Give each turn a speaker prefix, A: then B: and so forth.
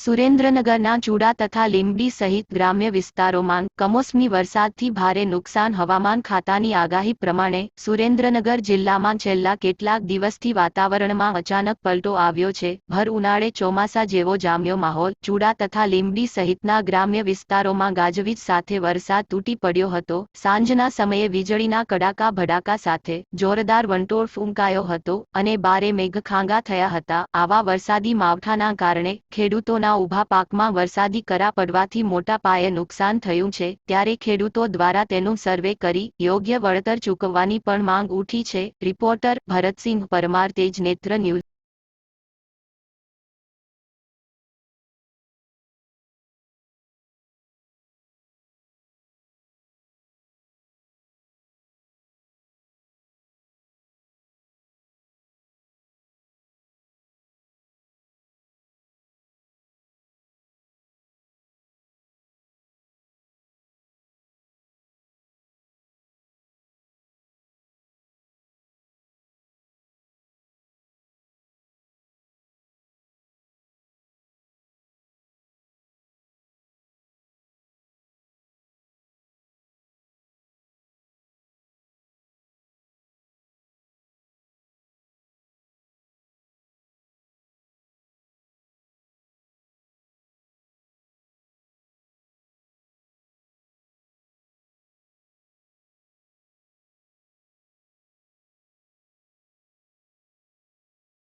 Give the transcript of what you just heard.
A: સુરેન્દ્રનગરના ચૂડા તથા લીંબડી સહિત ગ્રામ્ય વિસ્તારોમાં કમોસમી વરસાદથી ભારે નુકસાન હવામાન ખાતાની આગાહી પ્રમાણે સુરેન્દ્રનગર જિલ્લામાં છેલ્લા કેટલાક દિવસથી વાતાવરણમાં અચાનક પલટો આવ્યો છે. ભર ઉનાળે ચોમાસા જેવો જામ્યો માહોલ, ચૂડા તથા લીંબડી સહિતના ગ્રામ્ય વિસ્તારોમાં ગાજવીજ સાથે વરસાદ તૂટી પડ્યો હતો. સાંજના સમયે વીજળીના કડાકા ભડાકા સાથે જોરદાર વંટોળ ફૂંકાયો હતો અને બારે મેઘખાંગા થયા હતા. આવા વરસાદી માવઠાના કારણે ખેડૂતોના ઊભા પાકમાં વરસાદી કરા પડવાથી મોટા પાયે નુકસાન થયું છે, ત્યારે ખેડૂતો દ્વારા તેનું સર્વે કરી યોગ્ય વળતર ચૂકવવાની પણ માંગ ઉઠી છે, રિપોર્ટર ભરતસિંહ પરમાર, તેજ નેત્ર ન્યૂઝ.